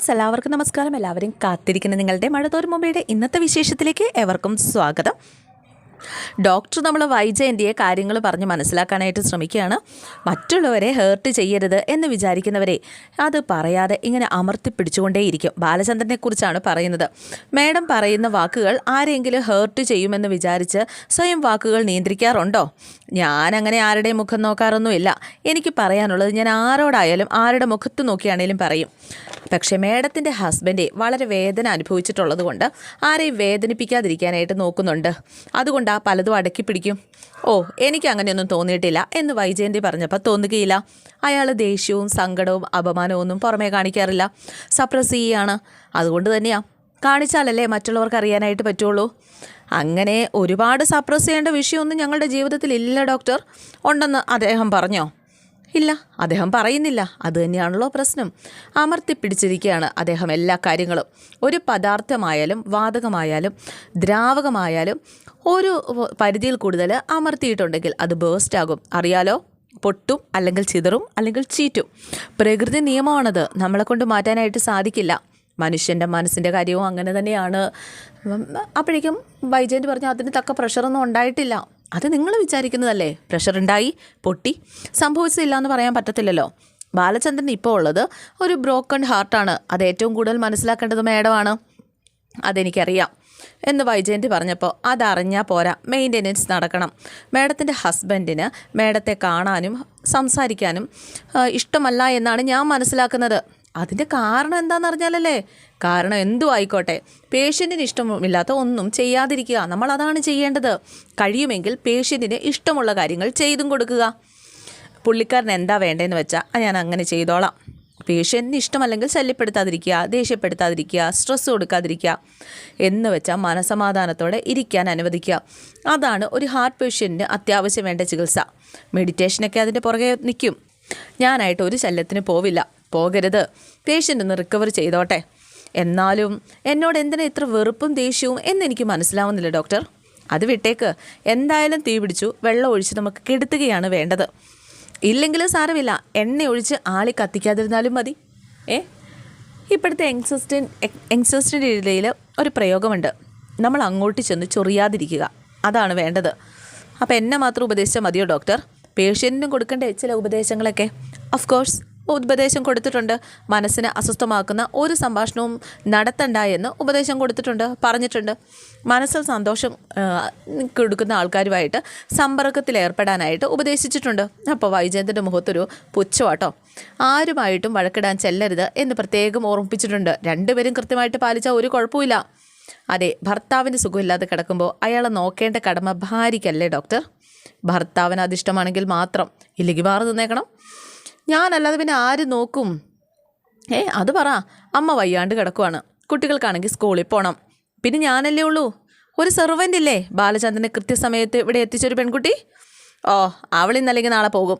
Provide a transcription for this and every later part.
Friends എല്ലാവർക്കും നമസ്കാരം. എല്ലാവരും കാത്തിരിക്കുന്ന നിങ്ങളുടെ മഴതോർ മുംബൈയുടെ ഇന്നത്തെ വിശേഷത്തിലേക്ക് എവർക്കും സ്വാഗതം. ഡോക്ടർ നമ്മൾ വൈജയന്തിയെ കാര്യങ്ങൾ പറഞ്ഞ് മനസ്സിലാക്കാനായിട്ട് ശ്രമിക്കുകയാണ്. മറ്റുള്ളവരെ ഹേർട്ട് ചെയ്യരുത് എന്ന് വിചാരിക്കുന്നവരെ അത് പറയാതെ ഇങ്ങനെ അമർത്തി പിടിച്ചുകൊണ്ടേയിരിക്കും. ബാലചന്ദ്രനെക്കുറിച്ചാണ് പറയുന്നത്. മേഡം പറയുന്ന വാക്കുകൾ ആരെങ്കിലും ഹേർട്ട് ചെയ്യുമെന്ന് വിചാരിച്ച് സ്വയം വാക്കുകൾ നിയന്ത്രിക്കാറുണ്ടോ? ഞാൻ അങ്ങനെ ആരുടെയും മുഖം നോക്കാറൊന്നുമില്ല. എനിക്ക് പറയാനുള്ളത് ഞാൻ ആരോടായാലും ആരുടെ മുഖത്ത് നോക്കിയാണേലും പറയും. പക്ഷേ മേഡത്തിന്റെ ഹസ്ബൻഡ് വളരെ വേദന അനുഭവിച്ചിട്ടുള്ളത് കൊണ്ട് ആരെയും വേദനിപ്പിക്കാതിരിക്കാനായിട്ട് നോക്കുന്നുണ്ട്. അതുകൊണ്ട് ആ പലതും അടക്കി പിടിക്കും. ഓ എനിക്ക് അങ്ങനെയൊന്നും തോന്നിയിട്ടില്ല എന്ന് വൈജയന്തി പറഞ്ഞപ്പോൾ തോന്നുകയില്ല. അയാൾ ദേഷ്യവും സങ്കടവും അപമാനവും ഒന്നും പുറമേ കാണിക്കാറില്ല. സപ്രസ് ചെയ്യാണ് അതുകൊണ്ട് തന്നെയാ. കാണിച്ചാലല്ലേ മറ്റുള്ളവർക്ക് അറിയാനായിട്ട് പറ്റുള്ളൂ. അങ്ങനെ ഒരുപാട് സപ്രസ് ചെയ്യേണ്ട വിഷയമൊന്നും ഞങ്ങളുടെ ജീവിതത്തിൽ ഇല്ല ഡോക്ടർ. ഉണ്ടെന്ന് അദ്ദേഹം പറഞ്ഞോ? ഇല്ല അദ്ദേഹം പറയുന്നില്ല. അത് തന്നെയാണല്ലോ പ്രശ്നം. അമർത്തിപ്പിടിച്ചിരിക്കുകയാണ് അദ്ദേഹം എല്ലാ കാര്യങ്ങളും. ഒരു പദാർത്ഥമായാലും വാതകമായാലും ദ്രാവകമായാലും ഒരു പരിധിയിൽ കൂടുതൽ അമർത്തിയിട്ടുണ്ടെങ്കിൽ അത് ബേസ്റ്റ് ആകും. അറിയാലോ? പൊട്ടും അല്ലെങ്കിൽ ചിതറും അല്ലെങ്കിൽ ചീറ്റും. പ്രകൃതി നിയമമാണത്. നമ്മളെ കൊണ്ട് മാറ്റാനായിട്ട് സാധിക്കില്ല. മനുഷ്യന്റെ മനസ്സിന്റെ കാര്യവും അങ്ങനെ തന്നെയാണ്. അപ്പോഴേക്കും വൈജയന്റ് പറഞ്ഞു അതിന് തക്ക പ്രഷറൊന്നും ഉണ്ടായിട്ടില്ല. അത് നിങ്ങൾ വിചാരിക്കുന്നതല്ലേ? പ്രഷർ ഉണ്ടായി പൊട്ടി. സംഭവിച്ചില്ല എന്ന് പറയാൻ പറ്റത്തില്ലല്ലോ. ബാലചന്ദ്രൻ ഇപ്പോൾ ഉള്ളത് ഒരു ബ്രോക്കൺ ഹാർട്ടാണ് അത് ഏറ്റവും കൂടുതൽ മനസ്സിലാക്കേണ്ടത് മേഡമാണ്. അതെനിക്കറിയാം. എന്ന് വൈജയന്തി പറഞ്ഞപ്പോൾ അതറിഞ്ഞാൽ പോരാ മെയിന്റെനൻസ് നടക്കണം. മേഡത്തിന്റെ ഹസ്ബൻഡിന് മേഡത്തെ കാണാനും സംസാരിക്കാനും ഇഷ്ടമല്ല എന്നാണ് ഞാൻ മനസ്സിലാക്കുന്നത്. അതിന്റെ കാരണം എന്താണെന്ന് അറിഞ്ഞാലല്ലേ? കാരണം എന്തു ആയിക്കോട്ടെ പേഷ്യന്റിന് ഇഷ്ടമില്ലാത്ത ഒന്നും ചെയ്യാതിരിക്കുക. നമ്മൾ അതാണ് ചെയ്യേണ്ടത്. കഴിയുമെങ്കിൽ പേഷ്യന്റിന് ഇഷ്ടമുള്ള കാര്യങ്ങൾ ചെയ്തും കൊടുക്കുക. പുള്ളിക്കാരൻ എന്താ വേണ്ടതെന്ന് വെച്ചാൽ ഞാൻ അങ്ങനെ ചെയ്തോളാം. പേഷ്യന്റിന് ഇഷ്ടമല്ലെങ്കിൽ ശല്യപ്പെടുത്താതിരിക്കുക ദേഷ്യപ്പെടുത്താതിരിക്കുക സ്ട്രെസ് കൊടുക്കാതിരിക്കുക എന്ന് വെച്ചാൽ മനസമാധാനത്തോടെ ഇരിക്കാൻ അനുവദിക്കുക. അതാണ് ഒരു ഹാർട്ട് പേഷ്യന്റിന് അത്യാവശ്യം വേണ്ട ചികിത്സ. മെഡിറ്റേഷനൊക്കെ അതിന്റെ പുറകെ നിൽക്കും. ഞാനായിട്ട് ഒരു ശല്യത്തിന് പോവില്ല. പോകരുത്. പേഷ്യന്റ് ഒന്ന് റിക്കവർ ചെയ്തോട്ടെ. എന്നാലും എന്നോട് എന്തിനാ ഇത്ര വെറുപ്പും ദേഷ്യവും എന്നെനിക്ക് മനസ്സിലാവുന്നില്ല ഡോക്ടർ അത് വിട്ടേക്ക്. എന്തായാലും തീ പിടിച്ചു വെള്ളം ഒഴിച്ച് നമുക്ക് കെടുത്തുകയാണ് വേണ്ടത്. ഇല്ലെങ്കിൽ സാരമില്ല. എണ്ണ ഒഴിച്ച് ആളി കത്തിക്കാതിരുന്നാലും മതി. ഏ? ഇപ്പോഴത്തെ യങ്സ്റ്റൻ യങ്സ്റ്റേഴ്സിന്റെ ഇടയിൽ ഒരു പ്രയോഗമുണ്ട്. നമ്മൾ അങ്ങോട്ട് ചെന്ന് ചൊറിയാതിരിക്കുക. അതാണ് വേണ്ടത്. അപ്പോൾ എന്നെ മാത്രം ഉപദേശിച്ചാൽ മതിയോ ഡോക്ടർ? പേഷ്യന്റിനും കൊടുക്കേണ്ട ചില ഉപദേശങ്ങളൊക്കെ? ഓഫ് കോഴ്സ് ഉപദേശം കൊടുത്തിട്ടുണ്ട്. മനസ്സിനെ അസ്വസ്ഥമാക്കുന്ന ഒരു സംഭാഷണവും നടത്തണ്ട എന്ന് ഉപദേശം കൊടുത്തിട്ടുണ്ട് പറഞ്ഞിട്ടുണ്ട്. മനസ്സിൽ സന്തോഷം കൊടുക്കുന്ന ആൾക്കാരുമായിട്ട് സമ്പർക്കത്തിൽ ഏർപ്പെടാനായിട്ട് ഉപദേശിച്ചിട്ടുണ്ട്. അപ്പോൾ വൈജയന്തിന്റെ മുഖത്തൊരു പുച്ഛമാട്ടോ ആരുമായിട്ടും വഴക്കിടാൻ ചെല്ലരുത് എന്ന് പ്രത്യേകം ഓർമ്മിപ്പിച്ചിട്ടുണ്ട്. രണ്ടുപേരും കൃത്യമായിട്ട് പാലിച്ചാൽ ഒരു കുഴപ്പമില്ല അതെ ഭർത്താവിന് സുഖമില്ലാതെ കിടക്കുമ്പോൾ അയാളെ നോക്കേണ്ട കടമ ഭാര്യയ്ക്കല്ലേ ഡോക്ടർ? ഭർത്താവിന് അതിഷ്ടമാണെങ്കിൽ മാത്രം. ഇല്ലെങ്കിൽ മാറി നിന്നേക്കണം. ഞാനല്ലാതെ പിന്നെ ആര് നോക്കും? ഏ അത് പറ. അമ്മ വയ്യാണ്ട് കിടക്കുവാണ്. കുട്ടികൾക്കാണെങ്കിൽ സ്കൂളിൽ പോകണം പിന്നെ ഞാനല്ലേ ഉള്ളൂ. ഒരു സെർവന്റ് ഇല്ലേ? ബാലചന്ദ്രനെ കൃത്യസമയത്ത് ഇവിടെ എത്തിച്ചൊരു പെൺകുട്ടി? ഓ അവൾ ഇന്നല്ലെങ്കിൽ നാളെ പോകും.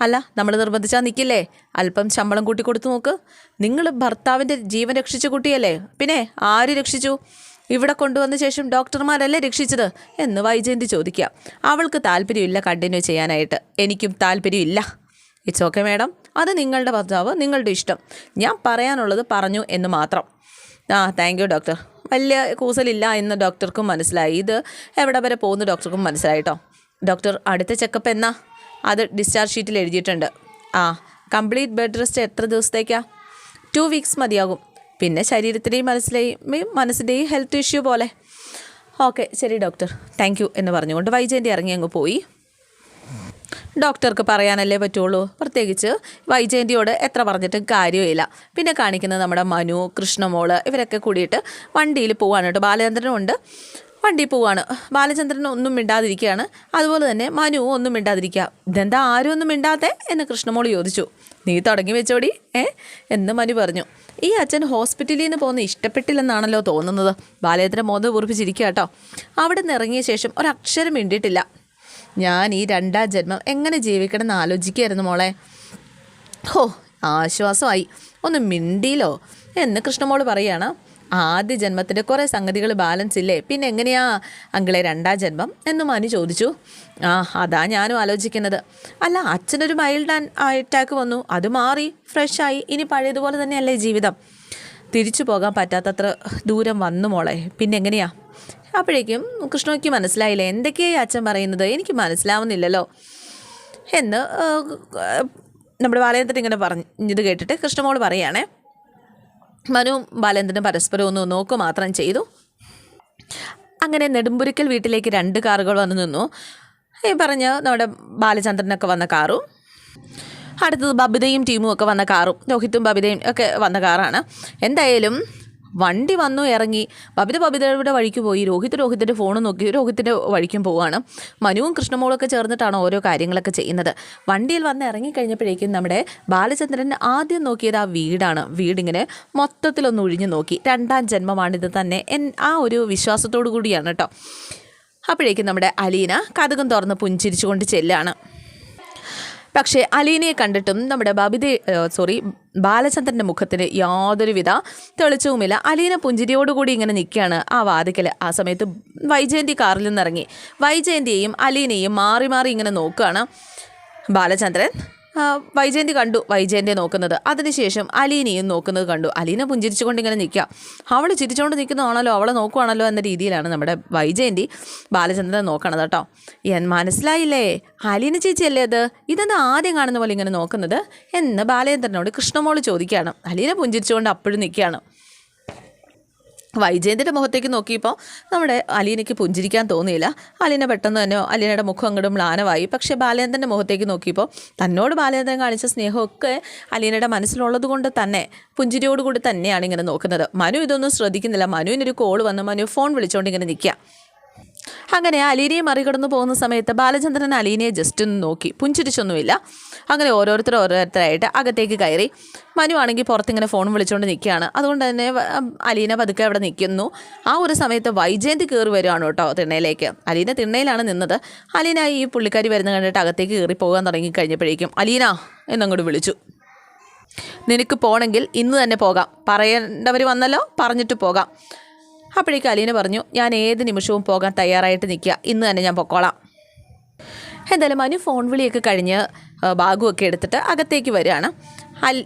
അല്ല നമ്മൾ നിർബന്ധിച്ചാൽ നിൽക്കില്ലേ അല്പം ശമ്പളം കൂട്ടി കൊടുത്തു നോക്ക്. നിങ്ങൾ ഭർത്താവിന്റെ ജീവൻ രക്ഷിച്ച കുട്ടിയല്ലേ? പിന്നെ ആര് രക്ഷിച്ചു? ഇവിടെ കൊണ്ടുവന്ന ശേഷം ഡോക്ടർമാരല്ലേ രക്ഷിച്ചത്? എന്ന് വൈജയന്തി ചോദിക്കുക. അവൾക്ക് താല്പര്യമില്ല കണ്ടിന്യൂ ചെയ്യാനായിട്ട്. എനിക്കും താല്പര്യമില്ല. ഇറ്റ്സ് ഓക്കെ മാഡം അത് നിങ്ങളുടെ ഭർത്താവ് നിങ്ങളുടെ ഇഷ്ടം. ഞാൻ പറയാനുള്ളത് പറഞ്ഞു എന്ന് മാത്രം. ആ താങ്ക് യു ഡോക്ടർ വലിയ കൂസലില്ല എന്ന് ഡോക്ടർക്കും മനസ്സിലായി. ഇത് എവിടെ വരെ പോകുന്ന ഡോക്ടർക്കും മനസ്സിലായി കേട്ടോ ഡോക്ടർ അടുത്ത ചെക്കപ്പ് എന്നാ? അത് ഡിസ്ചാർജ് ഷീറ്റിൽ എഴുതിയിട്ടുണ്ട്. ആ കംപ്ലീറ്റ് ബെഡ് റെസ്റ്റ് എത്ര ദിവസത്തേക്കാ? ടു വീക്സ് മതിയാകും. പിന്നെ ശരീരത്തിന്റെയും മനസ്സിലെയും മനസ്സിന്റെയും ഹെൽത്ത് ഇഷ്യൂ പോലെ. ഓക്കെ ശരി ഡോക്ടർ താങ്ക് യു എന്ന് പറഞ്ഞുകൊണ്ട് വൈജയന്റെ ഇറങ്ങി അങ്ങ് പോയി. ഡോക്ടർക്ക് പറയാനല്ലേ പറ്റുള്ളൂ. പ്രത്യേകിച്ച് വൈജയന്തിയോട് എത്ര പറഞ്ഞിട്ടും കാര്യമില്ല. പിന്നെ കാണിക്കുന്നത് നമ്മുടെ മനു കൃഷ്ണമോൾ ഇവരൊക്കെ കൂടിയിട്ട് വണ്ടിയിൽ പോവാണ് കേട്ടോ. ബാലചന്ദ്രനുണ്ട് വണ്ടി പോവാണ്. ബാലചന്ദ്രൻ ഒന്നും മിണ്ടാതിരിക്കുകയാണ്. അതുപോലെ തന്നെ മനു ഒന്നും മിണ്ടാതിരിക്കുക. ഇതെന്താ ആരും ഒന്നും മിണ്ടാത്തെ? എന്ന് കൃഷ്ണമോൾ ചോദിച്ചു. നീ തുടങ്ങി വെച്ചോടി. ഏ? എന്ന് മനു പറഞ്ഞു. ഈ അച്ഛൻ ഹോസ്പിറ്റലിൽ നിന്ന് പോകുന്ന ഇഷ്ടപ്പെട്ടില്ലെന്നാണല്ലോ തോന്നുന്നത്. ബാലചന്ദ്രൻ മോന്ന് കുറിപ്പിച്ചിരിക്കുക കേട്ടോ. അവിടെ നിന്ന് ഇറങ്ങിയ ശേഷം ഒരക്ഷരം മിണ്ടിയിട്ടില്ല. ഞാൻ ഈ രണ്ടാം ജന്മം എങ്ങനെ ജീവിക്കണം എന്ന് ആലോചിക്കുകയായിരുന്നു മോളെ. ഹോ ആശ്വാസമായി. ഒന്ന് മിണ്ടിയിലോ എന്ന് കൃഷ്ണമോൾ പറയാണ്. ആദ്യ ജന്മത്തിന്റെ കുറേ സംഗതികൾ ബാലൻസ് ഇല്ലേ? പിന്നെ എങ്ങനെയാ അങ്കിളെ രണ്ടാം ജന്മം എന്ന് മനു ചോദിച്ചു. ആ അതാ ഞാനും ആലോചിക്കുന്നത്. അല്ല അച്ഛനൊരു മൈൽഡ് അറ്റാക്ക് വന്നു. അത് മാറി ഫ്രഷായി ഇനി പഴയതുപോലെ തന്നെയല്ലേ ജീവിതം. തിരിച്ചു പോകാൻ പറ്റാത്തത്ര ദൂരം വന്നു മോളെ. പിന്നെ എങ്ങനെയാ? അപ്പോഴേക്കും കൃഷ്ണയ്ക്ക് മനസ്സിലായില്ല? എന്തൊക്കെയായി അച്ഛൻ പറയുന്നത്? എനിക്ക് മനസ്സിലാവുന്നില്ലല്ലോ. എന്ന് നമ്മുടെ ബാലേന്ദ്രൻ ഇങ്ങനെ പറഞ്ഞു കേട്ടിട്ട് കൃഷ്ണമോൾ പറയുകയാണേ മനുവും ബാലേന്ദ്രനും പരസ്പരം ഒന്ന് നോക്കുക മാത്രം ചെയ്തു. അങ്ങനെ നെടുമ്പുരിക്കൽ വീട്ടിലേക്ക് രണ്ട് കാറുകൾ വന്നു നിന്നു. ഈ പറഞ്ഞ നമ്മുടെ ബാലചന്ദ്രനൊക്കെ വന്ന കാറും അടുത്തത് ബബിതയും ടീമും ഒക്കെ വന്ന കാറും രോഹിത്തും ബബിതയും ഒക്കെ വന്ന കാറാണ്. എന്തായാലും വണ്ടി വന്നു ഇറങ്ങി. ബബിത ബബിതയുടെ വഴിക്ക് പോയി. രോഹിത് രോഹിത്തിന്റെ ഫോൺ നോക്കി. രോഹിത്തിന്റെ വഴിക്കും പോവുകയാണ് മനുവും കൃഷ്ണമോളൊക്കെ ചേർന്നിട്ടാണ് ഓരോ കാര്യങ്ങളൊക്കെ ചെയ്യുന്നത്. വണ്ടിയിൽ വന്ന് ഇറങ്ങിക്കഴിഞ്ഞപ്പോഴേക്കും നമ്മുടെ ബാലചന്ദ്രൻ ആദ്യം നോക്കിയത് ആ വീടാണ്. വീടിങ്ങനെ മൊത്തത്തിലൊന്ന് ഒഴിഞ്ഞു നോക്കി. രണ്ടാം ജന്മമാണിത് തന്നെ എൻ ആ ഒരു വിശ്വാസത്തോടു കൂടിയാണ് കേട്ടോ. അപ്പോഴേക്കും നമ്മുടെ അലീന കഥകം തുറന്ന് പുഞ്ചിരിച്ചുകൊണ്ട് ചെല്ലാണ്. പക്ഷേ അലീനയെ കണ്ടിട്ടും നമ്മുടെ ബബിത സോറി ബാലചന്ദ്രന്റെ മുഖത്തിന് യാതൊരുവിധ തെളിച്ചവുമില്ല. അലീന പുഞ്ചിരിയോടുകൂടി ഇങ്ങനെ നിൽക്കുകയാണ് ആ വാതിക്കൽ ആ സമയത്ത് വൈജയന്തി കാറിൽ നിന്നിറങ്ങി. വൈജയന്തിയെയും അലീനയും മാറി മാറി ഇങ്ങനെ നോക്കുകയാണ് ബാലചന്ദ്രൻ. വൈജയന്തി കണ്ടു വൈജയന്തിയെ നോക്കുന്നത്. അതിനുശേഷം അലീനയും നോക്കുന്നത് കണ്ടു. അലീന പുഞ്ചിരിച്ചുകൊണ്ട് ഇങ്ങനെ നിൽക്കുക. അവൾ ചിരിച്ചുകൊണ്ട് നിൽക്കുന്നതാണല്ലോ അവളെ നോക്കുവാണല്ലോ എന്ന രീതിയിലാണ് നമ്മുടെ വൈജയന്തി ബാലചന്ദ്രനെ നോക്കണത് കേട്ടോ. ഞാൻ മനസ്സിലായില്ലേ? അലീന ചേച്ചിയല്ലേ അത്? ഇതെന്താ ആദ്യം കാണുന്ന പോലെ ഇങ്ങനെ നോക്കുന്നത്? എന്ന് ബാലചന്ദ്രനോട് കൃഷ്ണമോൾ ചോദിക്കുകയാണ്. അലീന പുഞ്ചിരിച്ചുകൊണ്ട് അപ്പോഴും നിൽക്കുകയാണ്. വൈജയന്തിന്റെ മുഖത്തേക്ക് നോക്കിയപ്പോൾ നമ്മുടെ അലീനയ്ക്ക് പുഞ്ചിരിക്കാൻ തോന്നിയില്ല. അലീന പെട്ടെന്ന് തന്നെ അലീനയുടെ മുഖം അങ്ങോട്ട് മ്ലാനമായി. പക്ഷേ ബാലേന്ദ്രന്റെ മുഖത്തേക്ക് നോക്കിയപ്പോൾ തന്നോട് ബാലേന്ദ്രൻ കാണിച്ച സ്നേഹമൊക്കെ അലീനയുടെ മനസ്സിലുള്ളത് കൊണ്ട് തന്നെ പുഞ്ചിരിയോടുകൂടി തന്നെയാണ് ഇങ്ങനെ നോക്കുന്നത്. മനു ഇതൊന്നും ശ്രദ്ധിക്കുന്നില്ല. മനുവിനൊരു കോൾ വന്ന് മനു ഫോൺ വിളിച്ചുകൊണ്ട് ഇങ്ങനെ നിൽക്കുക അങ്ങനെ അലീനയെ മറികടന്നു പോകുന്ന സമയത്ത് ബാലചന്ദ്രൻ അലീനയെ ജസ്റ്റ് ഒന്ന് നോക്കി. പുഞ്ചിരിച്ചൊന്നുമില്ല. അങ്ങനെ ഓരോരുത്തർ ഓരോരുത്തരായിട്ട് അകത്തേക്ക് കയറി. മനു ആണെങ്കിൽ പുറത്തിങ്ങനെ ഫോൺ വിളിച്ചുകൊണ്ട് നിൽക്കുകയാണ് അതുകൊണ്ട് തന്നെ അലീന പതുക്കെ അവിടെ നിൽക്കുന്നു ആ ഒരു സമയത്ത് വൈജയന്തി കയറി വരുവാണ് കേട്ടോ തിണ്ണയിലേക്ക്. അലീന തിണ്ണയിലാണ് നിന്നത്. അലീന ഈ പുള്ളിക്കാരി വരുന്ന കണ്ടിട്ട് അകത്തേക്ക് കയറി പോകാൻ തുടങ്ങി കഴിഞ്ഞപ്പോഴേക്കും അലീന എന്നങ്ങോട്ട് വിളിച്ചു. നിനക്ക് പോകണമെങ്കിൽ ഇന്ന് തന്നെ പോകാം. പറയേണ്ടവർ വന്നല്ലോ പറഞ്ഞിട്ട് പോകാം. അപ്പോഴേക്കും അലീന പറഞ്ഞു ഞാൻ ഏത് നിമിഷവും പോകാൻ തയ്യാറായിട്ട് നിൽക്കുക. ഇന്ന് തന്നെ ഞാൻ പൊക്കോളാം. എന്തായാലും മനു ഫോൺ വിളിയൊക്കെ കഴിഞ്ഞ് ബാഗുമൊക്കെ എടുത്തിട്ട് അകത്തേക്ക് വരികയാണ്. അൽ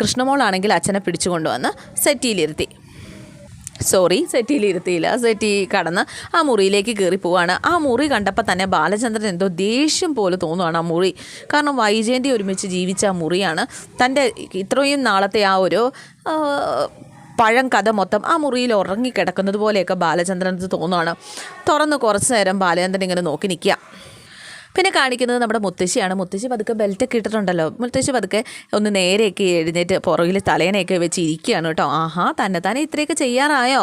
കൃഷ്ണമോളാണെങ്കിൽ അച്ഛനെ പിടിച്ചു കൊണ്ടുവന്ന് സെറ്റിയിലിരുത്തി. സോറി സെറ്റിയിലിരുത്തിയില്ല. സെറ്റി കടന്ന് ആ മുറിയിലേക്ക് കയറി പോവാണ്. ആ മുറി കണ്ടപ്പോൾ തന്നെ ബാലചന്ദ്രൻ എന്തോ ദേഷ്യം പോലെ തോന്നുവാണ് ആ മുറി. കാരണം വൈജയന്തി ഒരുമിച്ച് ജീവിച്ച ആ മുറിയാണ്. തന്റെ ഇത്രയും നാളത്തെ ആ ഒരു പഴം കഥ മൊത്തം ആ മുറിയിൽ ഉറങ്ങിക്കിടക്കുന്നത് പോലെയൊക്കെ ബാലചന്ദ്രനത് തോന്നുകയാണ് തുറന്ന് കുറച്ച് നേരം ബാലചന്ദ്രൻ ഇങ്ങനെ നോക്കി നിൽക്കുക. പിന്നെ കാണിക്കുന്നത് നമ്മുടെ മുത്തശ്ശിയാണ്. മുത്തശ്ശി പതുക്കെ ബെൽറ്റൊക്കെ ഇട്ടിട്ടുണ്ടല്ലോ. മുത്തശ്ശി പതുക്കെ ഒന്ന് നേരെയൊക്കെ എഴുന്നേറ്റ് പുറകിൽ തലേനെയൊക്കെ വെച്ച് ഇരിക്കുകയാണ് കേട്ടോ. ആഹാ തന്നെ തന്നെ ഇത്രയൊക്കെ ചെയ്യാറായോ?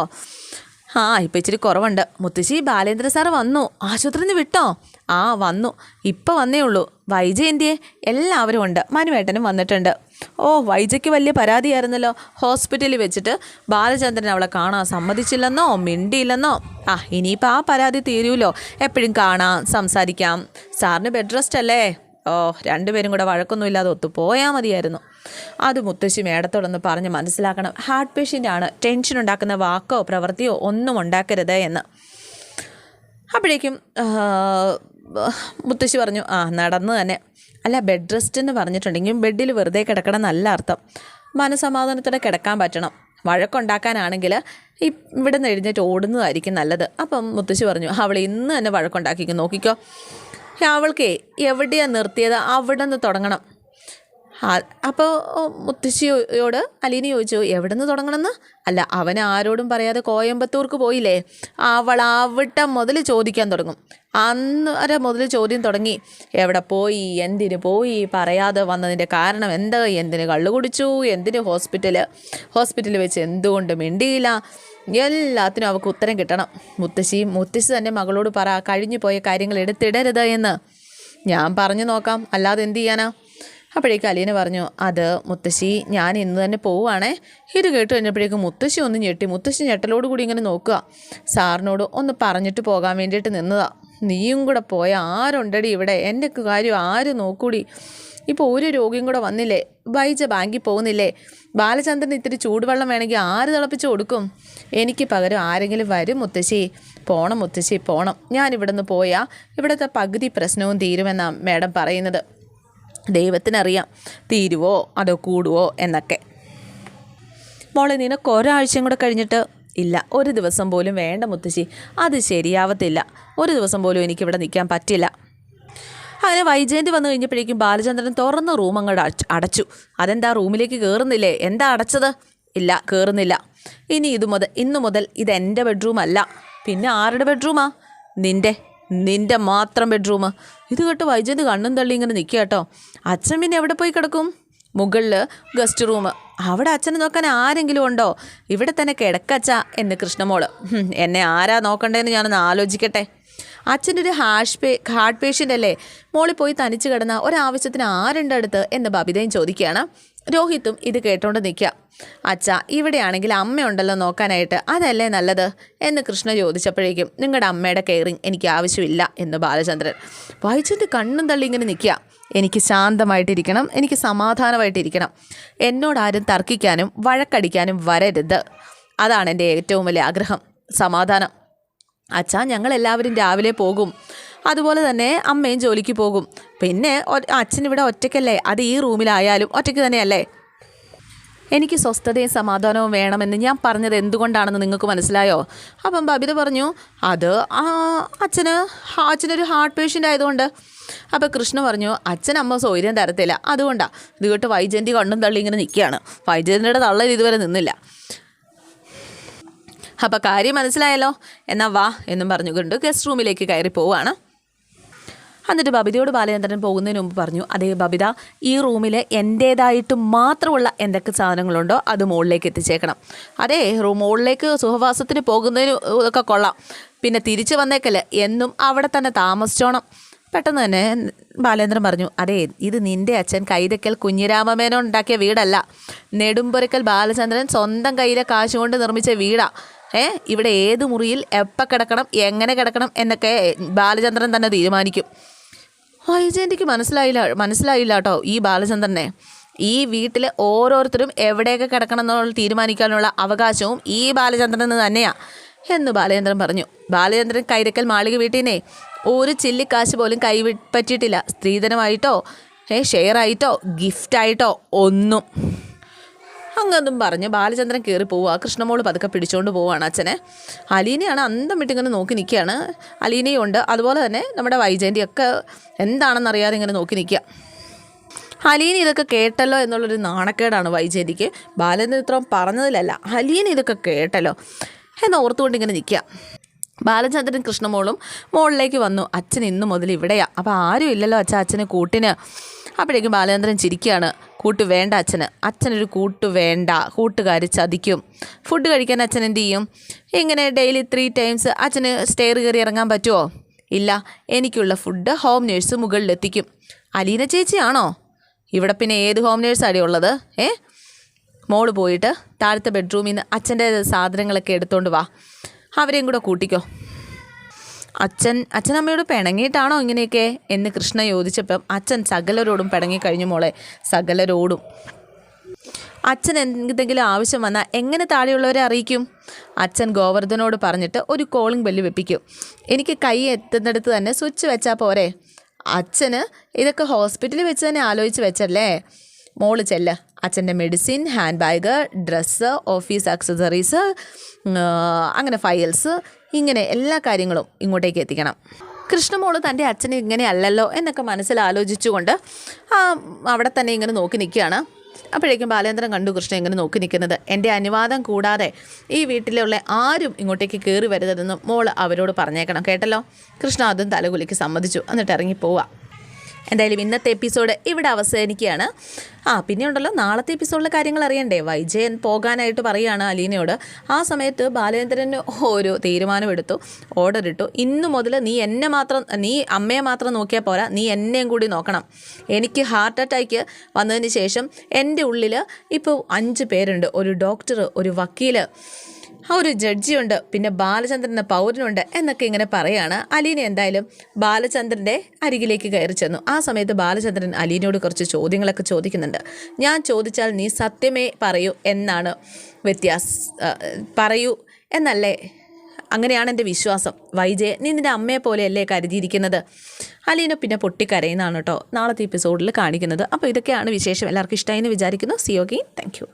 ആ ഇപ്പം ഇച്ചിരി കുറവുണ്ട്. മുത്തശ്ശി ബാലേന്ദ്ര സാർ വന്നു. ആശുപത്രിയിൽ നിന്ന് വിട്ടോ? ആ വന്നു. ഇപ്പം വന്നേ ഉള്ളൂ. വൈജ എന്തിയെ എല്ലാവരും ഉണ്ട്. മനുവേട്ടനും വന്നിട്ടുണ്ട്. ഓ വൈജയ്ക്ക് വലിയ പരാതിയായിരുന്നല്ലോ. ഹോസ്പിറ്റലിൽ വെച്ചിട്ട് ബാലചന്ദ്രൻ അവളെ കാണാൻ സമ്മതിച്ചില്ലെന്നോ മിണ്ടിയില്ലെന്നോ? ആ ഇനിയിപ്പോൾ ആ പരാതി തീരുമല്ലോ എപ്പോഴും കാണാം സംസാരിക്കാം. സാറിന് ബെഡ് റെസ്റ്റ് അല്ലേ ഓ രണ്ടുപേരും കൂടെ വഴക്കൊന്നുമില്ലാതെ ഒത്തു പോയാൽ മതിയായിരുന്നു. അത് മുത്തശ്ശി മേടത്തോടൊന്ന് പറഞ്ഞ് മനസ്സിലാക്കണം. ഹാർട്ട് പേഷ്യന്റ് ആണ് ടെൻഷൻ ഉണ്ടാക്കുന്ന വാക്കോ പ്രവൃത്തിയോ ഒന്നും ഉണ്ടാക്കരുത് എന്ന്. അപ്പോഴേക്കും മുത്തശ്ശി പറഞ്ഞു ആ നടന്ന് തന്നെ. അല്ല ബെഡ് റെസ്റ്റ് എന്ന് പറഞ്ഞിട്ടുണ്ടെങ്കിൽ ബെഡിൽ വെറുതെ കിടക്കണം നല്ല അർത്ഥം. മനസമാധാനത്തോടെ കിടക്കാൻ പറ്റണം. വഴക്കുണ്ടാക്കാനാണെങ്കിൽ ഈ ഇവിടെ നിന്ന് എഴുന്നേറ്റ് ഓടുന്നതായിരിക്കും നല്ലത്. അപ്പം മുത്തശ്ശി പറഞ്ഞു അവൾ ഇന്ന് തന്നെ വഴക്കുണ്ടാക്കിക്കും നോക്കിക്കോ. അവൾക്കേ എവിടെയാണ് നിർത്തിയത്? അവിടെ നിന്ന് തുടങ്ങണം. അപ്പോൾ മുത്തശ്ശിയോട് അലീന ചോദിച്ചു എവിടെ നിന്ന് തുടങ്ങണമെന്ന്? അല്ല അവൻ ആരോടും പറയാതെ കോയമ്പത്തൂർക്ക് പോയില്ലേ? അവൾ അവിടെ മുതൽ ചോദിക്കാൻ തുടങ്ങും. അന്ന് വരെ മുതൽ ചോദ്യം തുടങ്ങി. എവിടെ പോയി? എന്തിന് പോയി? പറയാതെ വന്നതിന്റെ കാരണം എന്ത്? എന്തിന് കള്ളു കുടിച്ചു? എന്തിന് ഹോസ്പിറ്റൽ ഹോസ്പിറ്റലിൽ വെച്ച് എന്തുകൊണ്ട് മിണ്ടിയില്ല? എല്ലാത്തിനും അവൾക്ക് ഉത്തരം കിട്ടണം. മുത്തശ്ശി മുത്തശ്ശി തന്നെ മകളോട് പറ കഴിഞ്ഞു പോയ കാര്യങ്ങൾ എടുത്തിടരുത് എന്ന്. ഞാൻ പറഞ്ഞു നോക്കാം. അല്ലാതെ എന്ത് ചെയ്യാനാ? അപ്പോഴേക്കും അലീന പറഞ്ഞു അത് മുത്തശ്ശി ഞാൻ ഇന്ന് തന്നെ പോവുകയാണേ. ഇത് കേട്ട് കഴിഞ്ഞപ്പോഴേക്കും മുത്തശ്ശി ഒന്ന് ഞെട്ടി. മുത്തശ്ശി ഞെട്ടലോട് കൂടി ഇങ്ങനെ നോക്കുക. സാറിനോട് ഒന്ന് പറഞ്ഞിട്ട് പോകാൻ വേണ്ടിയിട്ട് നിന്നതാ. നീയും കൂടെ പോയ ആരുണ്ടടി ഇവിടെ? എന്റെ കാര്യം ആര് നോക്കൂടി? ഇപ്പോൾ ഒരു രോഗിയും കൂടെ വന്നില്ലേ? വൈജ ബാങ്കിൽ പോകുന്നില്ലേ? ബാലചന്ദ്രൻ ഇത്തിരി ചൂടുവെള്ളം വേണമെങ്കിൽ ആര് തിളപ്പിച്ച് കൊടുക്കും? എനിക്ക് പകരം ആരെങ്കിലും വരും മുത്തശ്ശി. പോണം മുത്തശ്ശി പോണം. ഞാൻ ഇവിടെ നിന്ന് പോയാൽ ഇവിടുത്തെ പകുതി പ്രശ്നവും തീരുമെന്നാണ് മാഡം പറയുന്നത്. ദൈവത്തിനറിയാം തീരുവോ അതോ കൂടുവോ എന്നൊക്കെ. മോളെ നിനക്ക് ഒരാഴ്ചയും കൂടെ കഴിഞ്ഞിട്ട് ഇല്ല ഒരു ദിവസം പോലും വേണ്ട മുത്തശ്ശി. അത് ശരിയാവത്തില്ല. ഒരു ദിവസം പോലും എനിക്കിവിടെ നിൽക്കാൻ പറ്റില്ല. അങ്ങനെ വൈജയന്തി വന്നു കഴിഞ്ഞപ്പോഴേക്കും ബാലചന്ദ്രൻ തുറന്ന റൂം അങ്ങോട്ട് അടച്ചു. അതെന്താ റൂമിലേക്ക് കയറുന്നില്ലേ എന്താ അടച്ചത്? ഇല്ല കയറുന്നില്ല ഇനി ഇതു മുതൽ ഇന്നു മുതൽ ഇത് എന്റെ ബെഡ്റൂം അല്ല പിന്നെ ആരുടെ ബെഡ്റൂമാ? നിന്റെ. നിന്റെ മാത്രം ബെഡ്റൂം ഇത് കേട്ട് വൈജന്ത് കണ്ണും തള്ളി ഇങ്ങനെ നിൽക്കുക കേട്ടോ. അച്ഛൻ പിന്നെ എവിടെ പോയി കിടക്കും? മുകളിൽ ഗസ്റ്റ് റൂം അവിടെ അച്ഛനെ നോക്കാൻ ആരെങ്കിലും ഉണ്ടോ? ഇവിടെ തന്നെ കിടക്കച്ച എന്ന് കൃഷ്ണമോൾ. എന്നെ ആരാ നോക്കണ്ടേന്ന് ഞാനൊന്ന് ആലോചിക്കട്ടെ. അച്ഛന്റെ ഒരു ഹാഷ് പേ ഹാർട്ട് പേഷ്യന്റ് അല്ലേ? മോളിൽ പോയി തനിച്ച് കിടന്ന ഒരാവശ്യത്തിന് ആരുണ്ട് അടുത്ത് എന്ന് ബബിതയും ചോദിക്കുകയാണ്. രോഹിത്തും ഇത് കേട്ടോണ്ട് നിൽക്കുക അച്ഛ ഇവിടെയാണെങ്കിൽ അമ്മയുണ്ടല്ലോ നോക്കാനായിട്ട്. അതല്ലേ നല്ലത്? എന്ന് കൃഷ്ണ ചോദിച്ചപ്പോഴേക്കും നിങ്ങളുടെ അമ്മയുടെ കെയറിങ് എനിക്ക് ആവശ്യമില്ല എന്ന് ബാലചന്ദ്രൻ. വായിച്ചിട്ട് കണ്ണും തള്ളി ഇങ്ങനെ നിൽക്കുക എനിക്ക് ശാന്തമായിട്ടിരിക്കണം. എനിക്ക് സമാധാനമായിട്ടിരിക്കണം. എന്നോട് ആരും തർക്കിക്കാനും വഴക്കടിക്കാനും വരരുത്. അതാണ് എന്റെ ഏറ്റവും വലിയ ആഗ്രഹം. സമാധാനം. അച്ഛാ ഞങ്ങൾ എല്ലാവരും രാവിലെ പോകും. അതുപോലെ തന്നെ അമ്മയും ജോലിക്ക് പോകും. പിന്നെ അച്ഛനിവിടെ ഒറ്റയ്ക്കല്ലേ? അത് ഈ റൂമിലായാലും ഒറ്റയ്ക്ക് തന്നെയല്ലേ? എനിക്ക് സ്വസ്ഥതയും സമാധാനവും വേണമെന്ന് ഞാൻ പറഞ്ഞത് എന്തുകൊണ്ടാണെന്ന് നിങ്ങൾക്ക് മനസ്സിലായോ? അപ്പം ബബിത പറഞ്ഞു അത് അച്ഛന് അച്ഛനൊരു ഹാർട്ട് പേഷ്യന്റ് ആയതുകൊണ്ട്. അപ്പോൾ കൃഷ്ണ പറഞ്ഞു അച്ഛൻ അമ്മ സൗകര്യം തരത്തില്ല. അതുകൊണ്ടാണ് ഇത് കേട്ട് വൈജയന്തി കണ്ണും തള്ളി ഇങ്ങനെ നിൽക്കുകയാണ്. വൈജയന്തിയുടെ തള്ളൽ ഇതുവരെ നിന്നില്ല. അപ്പോൾ കാര്യം മനസ്സിലായല്ലോ? എന്നാ വാ എന്നും പറഞ്ഞുകൊണ്ട് ഗസ്റ്റ് റൂമിലേക്ക് കയറി പോവുകയാണ്. എന്നിട്ട് ബബിതയോട് ബാലചന്ദ്രൻ പോകുന്നതിന് മുമ്പ് പറഞ്ഞു അതേ ബബിത ഈ റൂമിൽ എന്റേതായിട്ട് മാത്രമുള്ള എന്തൊക്കെ സാധനങ്ങളുണ്ടോ അത് മുകളിലേക്ക് എത്തിച്ചേക്കണം. അതേ റൂം മുകളിലേക്ക് സുഖവാസത്തിന് പോകുന്നതിന് ഒക്കെ കൊള്ളാം. പിന്നെ തിരിച്ചു വന്നേക്കല്ലേ എന്നും അവിടെ തന്നെ താമസിച്ചോണം. പെട്ടെന്ന് തന്നെ ബാലേന്ദ്രൻ പറഞ്ഞു അതേ ഇത് നിന്റെ അച്ഛൻ കൈതക്കൽ കുഞ്ഞിരാമമേനോ ഉണ്ടാക്കിയ വീടല്ല. നെടുമ്പൊരക്കൽ ബാലചന്ദ്രൻ സ്വന്തം കയ്യിലെ കാശ് കൊണ്ട് നിർമ്മിച്ച വീടാ. ഏ ഇവിടെ ഏത് മുറിയിൽ എപ്പോൾ കിടക്കണം എങ്ങനെ കിടക്കണം എന്നൊക്കെ ബാലചന്ദ്രൻ തന്നെ തീരുമാനിക്കും. വൈജയന്തിക്ക് മനസ്സിലായില്ല മനസ്സിലായില്ല കേട്ടോ ഈ ബാലചന്ദ്രനെ. ഈ വീട്ടിലെ ഓരോരുത്തരും എവിടെയൊക്കെ കിടക്കണം എന്നുള്ള തീരുമാനിക്കാനുള്ള അവകാശവും ഈ ബാലചന്ദ്രന് തന്നെയാണ് എന്ന് ബാലചന്ദ്രൻ പറഞ്ഞു. ബാലചന്ദ്രൻ കൈരക്കൽ മാളിക വീട്ടിനെ ഒരു ചില്ലിക്കാശ് പോലും കൈ പറ്റിയിട്ടില്ല. സ്ത്രീധനമായിട്ടോ ഏ ഷെയറായിട്ടോ ഗിഫ്റ്റായിട്ടോ ഒന്നും. അങ്ങതും പറഞ്ഞ് ബാലചന്ദ്രൻ കയറി പോവുക. കൃഷ്ണമോൾ പതുക്കെ പിടിച്ചുകൊണ്ട് പോവുകയാണ് അച്ഛനെ. അലീനയാണ് അന്തം വിട്ടിങ്ങനെ നോക്കി നിൽക്കുകയാണ്. അലീനയും ഉണ്ട് അതുപോലെ തന്നെ നമ്മുടെ വൈജയന്റെ ഒക്കെ എന്താണെന്നറിയാതെ ഇങ്ങനെ നോക്കി നിൽക്കുക. അലീന ഇതൊക്കെ കേട്ടല്ലോ എന്നുള്ളൊരു നാണക്കേടാണ് വൈജയന്തിക്ക്. ബാലചന്ദ്രൻ പറഞ്ഞതിലല്ല. അലീന ഇതൊക്കെ കേട്ടല്ലോ എന്ന് ഓർത്തുകൊണ്ട് ഇങ്ങനെ നിൽക്കുക. ബാലചന്ദ്രൻ കൃഷ്ണമോളും മോളിലേക്ക് വന്നു. അച്ഛൻ ഇന്നു മുതൽ ഇവിടെയാണ് അപ്പോൾ ആരും ഇല്ലല്ലോ അച്ഛൻ അച്ഛനെ കൂട്ടിന് അപ്പോഴേക്കും ബാലചന്ദ്രൻ ചിരിക്കുകയാണ്. കൂട്ട് വേണ്ട അച്ഛന്. അച്ഛനൊരു കൂട്ട് വേണ്ട. കൂട്ടുകാർ ചതിക്കും. ഫുഡ് കഴിക്കാൻ അച്ഛൻ എന്ത് ചെയ്യും? ഇങ്ങനെ ഡെയിലി ത്രീ ടൈംസ് അച്ഛന് സ്റ്റെയർ കയറി ഇറങ്ങാൻ പറ്റുമോ ഇല്ല. എനിക്കുള്ള ഫുഡ് ഹോം നേഴ്സ് മുകളിലെത്തിക്കും. അലീന ചേച്ചിയാണോ? ഇവിടെ പിന്നെ ഏത് ഹോം നേഴ്സാടി ഉള്ളത്? ഏ? മോൾ പോയിട്ട് താഴത്തെ ബെഡ്റൂമിൽ നിന്ന് അച്ഛന്റെ സാധനങ്ങളൊക്കെ എടുത്തുകൊണ്ട് വാ. അവരെയും കൂടെ കൂട്ടിക്കോ. അച്ഛൻ അച്ഛനമ്മയോട് പിണങ്ങിയിട്ടാണോ ഇങ്ങനെയൊക്കെ എന്ന് കൃഷ്ണ ചോദിച്ചപ്പം അച്ഛൻ സകലരോടും പിണങ്ങിക്കഴിഞ്ഞു മോളെ സകലരോടും. അച്ഛൻ എന്തെങ്കിലും ആവശ്യം വന്നാൽ എങ്ങനെ താഴെയുള്ളവരെ അറിയിക്കും? അച്ഛൻ ഗോവർദ്ധനോട് പറഞ്ഞിട്ട് ഒരു കോളിംഗ് ബെല്ല് വെപ്പിക്കും. എനിക്ക് കൈ എത്തുന്നിടത്ത് തന്നെ സ്വിച്ച് വെച്ചാൽ പോരെ? അച്ഛന് ഇതൊക്കെ ഹോസ്പിറ്റലിൽ വെച്ച് തന്നെ ആലോചിച്ച് വെച്ചല്ലേ? മോൾ ചെല്ല്. അച്ഛന്റെ medicine hand bag dress office accessories അങ്ങനെ ഫയൽസ് ഇങ്ങനെ എല്ലാ കാര്യങ്ങളും ഇങ്ങോട്ടേക്ക് എത്തിക്കണം. കൃഷ്ണമോൾ തന്റെ അച്ഛനെ ഇങ്ങനെയല്ലല്ലോ എന്നൊക്കെ മനസ്സിൽ ആലോചിച്ചുകൊണ്ട് ആ അവിടെ തന്നെ ഇങ്ങനെ നോക്കി നിൽക്കുകയാണ്. അപ്പോഴേക്കും ബാലേന്ദ്രൻ കണ്ടു കൃഷ്ണൻ ഇങ്ങനെ നോക്കി നിൽക്കുന്നത്. എന്റെ അനുവാദം കൂടാതെ ഈ വീട്ടിലുള്ള ആരും ഇങ്ങോട്ടേക്ക് കയറി വരുന്നതെന്ന് മോൾ അവരോട് പറഞ്ഞേക്കണം. കേട്ടല്ലോ? കൃഷ്ണ അതും തലകുലിക്ക് സമ്മതിച്ചു. എന്നിട്ട് ഇറങ്ങി പോവാ. എന്തായാലും ഇന്നത്തെ എപ്പിസോഡ് ഇവിടെ അവസാനിക്കുകയാണ്. ആ പിന്നെ ഉണ്ടല്ലോ നാളത്തെ എപ്പിസോഡിലെ കാര്യങ്ങൾ അറിയണ്ടേ? വൈജയൻ പോകാനായിട്ട് പറയുകയാണ് അലീനയോട്. ആ സമയത്ത് ബാലേന്ദ്രൻ ഒരു തീരുമാനമെടുത്തു ഓർഡർ ഇട്ടു ഇന്നു മുതൽ നീ എന്നെ മാത്രം നീ അമ്മയെ മാത്രം നോക്കിയാൽ പോരാ. നീ എന്നെയും കൂടി നോക്കണം. എനിക്ക് ഹാർട്ട് അറ്റാക്ക് വന്നതിന് ശേഷം എന്റെ ഉള്ളിൽ ഇപ്പോൾ അഞ്ച് പേരുണ്ട്. ഒരു ഡോക്ടർ ഒരു വക്കീൽ ആ ഒരു ജഡ്ജിയുണ്ട് പിന്നെ ബാലചന്ദ്രൻ എന്ന പൗരനുണ്ട് എന്നൊക്കെ ഇങ്ങനെ പറയാണ്. അലീന എന്തായാലും ബാലചന്ദ്രന്റെ അരികിലേക്ക് കയറി ചെന്നു. ആ സമയത്ത് ബാലചന്ദ്രൻ അലീനയോട് കുറച്ച് ചോദ്യങ്ങളൊക്കെ ചോദിക്കുന്നുണ്ട്. ഞാൻ ചോദിച്ചാൽ നീ സത്യമേ പറയൂ എന്നാണ് വ്യത്യാസ പറയൂ എന്നല്ലേ? അങ്ങനെയാണ് എന്റെ വിശ്വാസം. വൈജയെ നീ നിന്റെ അമ്മയെ പോലെയല്ലേ കരുതിയിരിക്കുന്നത്? അലീന പിന്നെ പൊട്ടിക്കരയുന്നതാണ് കേട്ടോ. നാളത്തെ എപ്പിസോഡിൽ കാണിക്കുന്നത്. അപ്പോൾ ഇതൊക്കെയാണ് വിശേഷം. എല്ലാവർക്കും ഇഷ്ടമായി എന്ന് വിചാരിക്കുന്നു. സിയോഗി താങ്ക് യു